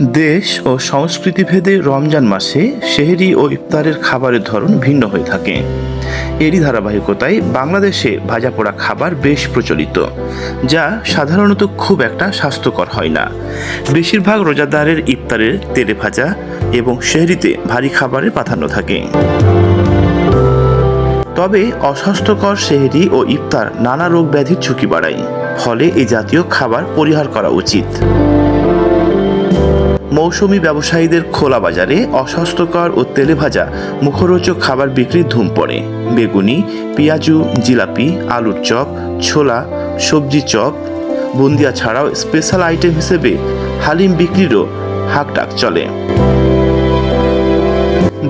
দেশ ও সংস্কৃতি ভেদে রমজান মাসে শেহরি ও ইফতারের খাবারের ধরন ভিন্ন হয়ে থাকে। এরই ধারাবাহিকতায় বাংলাদেশে ভাজা পোড়া খাবার বেশ প্রচলিত, যা সাধারণত খুব একটা স্বাস্থ্যকর হয় না। বেশিরভাগ রোজাদারের ইফতারের তেলে ভাজা এবং শেহরিতে ভারী খাবারের প্রাধান্য থাকে। তবে অস্বাস্থ্যকর শেহরি ও ইফতার নানা রোগ ব্যাধির ঝুঁকি বাড়ায়, ফলে এই জাতীয় খাবার পরিহার করা উচিত। মৌসুমি ব্যবসায়ীদের খোলা বাজারে অস্বাস্থ্যকর ও তেলে ভাজা মুখরোচক খাবার বিক্রির ধুম পড়ে। বেগুনি, পেঁয়াজু, জিলাপি, আলুর চপ, ছোলা, সবজি চপ, বুন্দিয়া ছাড়াও স্পেশাল আইটেম হিসেবে হালিম বিক্রিরও হাকটাক চলে।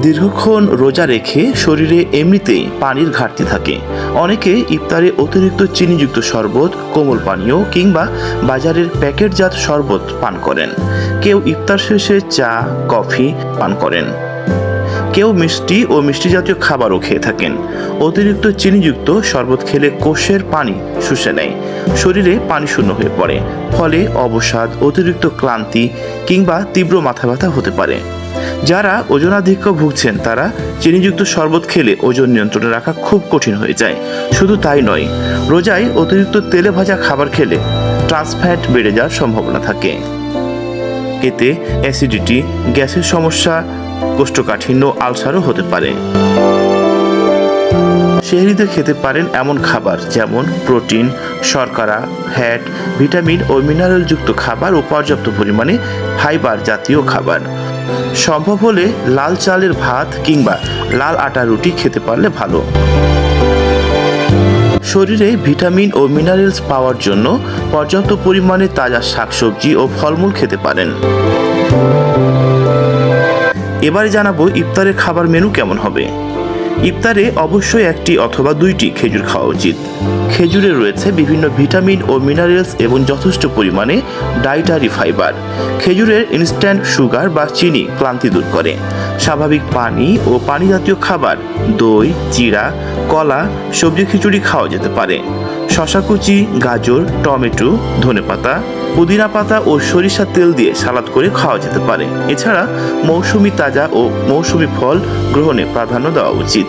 দীর্ঘক্ষণ রোজা রেখে শরীরে এমনিতেই পানির ঘাটতি থাকে। অনেকে ইফতারে অতিরিক্ত চিনিযুক্ত শরবত, কোমল পানীয় কিংবা বাজারের প্যাকেটজাত শরবত পান করেন। কেউ ইফতার শেষে চা, কফি পান করেন। কেউ মিষ্টি ও মিষ্টি জাতীয় খাবারও খেয়ে থাকেন। অতিরিক্ত চিনিযুক্ত শরবত খেলে কোষের পানি শুষে নেয়। শরীরে পানি শূন্য হয়ে পড়ে, ফলে অবসাদ, অতিরিক্ত ক্লান্তি কিংবা তীব্র মাথা ব্যথা হতে পারে। যারা ওজনাধিক্য ভুগছেন তারা চিনিযুক্ত শরবত খেলে ওজন নিয়ন্ত্রণে রাখা খুব কঠিন হয়ে যায়। শুধু তাই নয়, রোজায় অতিরিক্ত তেলে ভাজা খাবার খেলে ট্রান্সফ্যাট বেড়ে যাওয়ার সম্ভাবনা থাকে। এতে অ্যাসিডিটি গ্যাসের সমস্যা, কোষ্ঠকাঠিন্য, আলসারও হতে পারে। সেহরিতে খেতে পারেন এমন খাবার যেমন প্রোটিন, শর্করা, ফ্যাট, ভিটামিন ও মিনারেলযুক্ত খাবার ও পর্যাপ্ত পরিমাণে ফাইবার জাতীয় খাবার। সম্ভব হলে লাল চালের ভাত কিংবা লাল আটা রুটি খেতে পারলে ভালো। শরীরে ভিটামিন ও মিনারেলস পাওয়ার জন্য পর্যাপ্ত পরিমাণে তাজা শাকসবজি ও ফলমূল খেতে পারেন। এবারে জানাব ইফতারের খাবার মেনু কেমন হবে। ইফতারে অবশ্যই একটি অথবা দুইটি খেজুর খাওয়া উচিত। খেজুরে রয়েছে বিভিন্ন ভিটামিন ও মিনারেলস এবং যথেষ্ট পরিমাণে ডাইটারি ফাইবার। খেজুরের ইনস্ট্যান্ট সুগার বা চিনি ক্লান্তি দূর করে। স্বাভাবিক পানি ও পানি জাতীয় খাবার, দই, চিড়া, কলা, সবজি খিচুড়ি খাওয়া যেতে পারে। শশা কুচি, গাজর, টমেটো, ধনেপাতা পুদিনা পাতা ও সরিষার তেল দিয়ে সালাদ করে খাওয়া যেতে পারে। এছাড়া মৌসুমি তাজা ও মৌসুমি ফল গ্রহণে প্রাধান্য দেওয়া উচিত।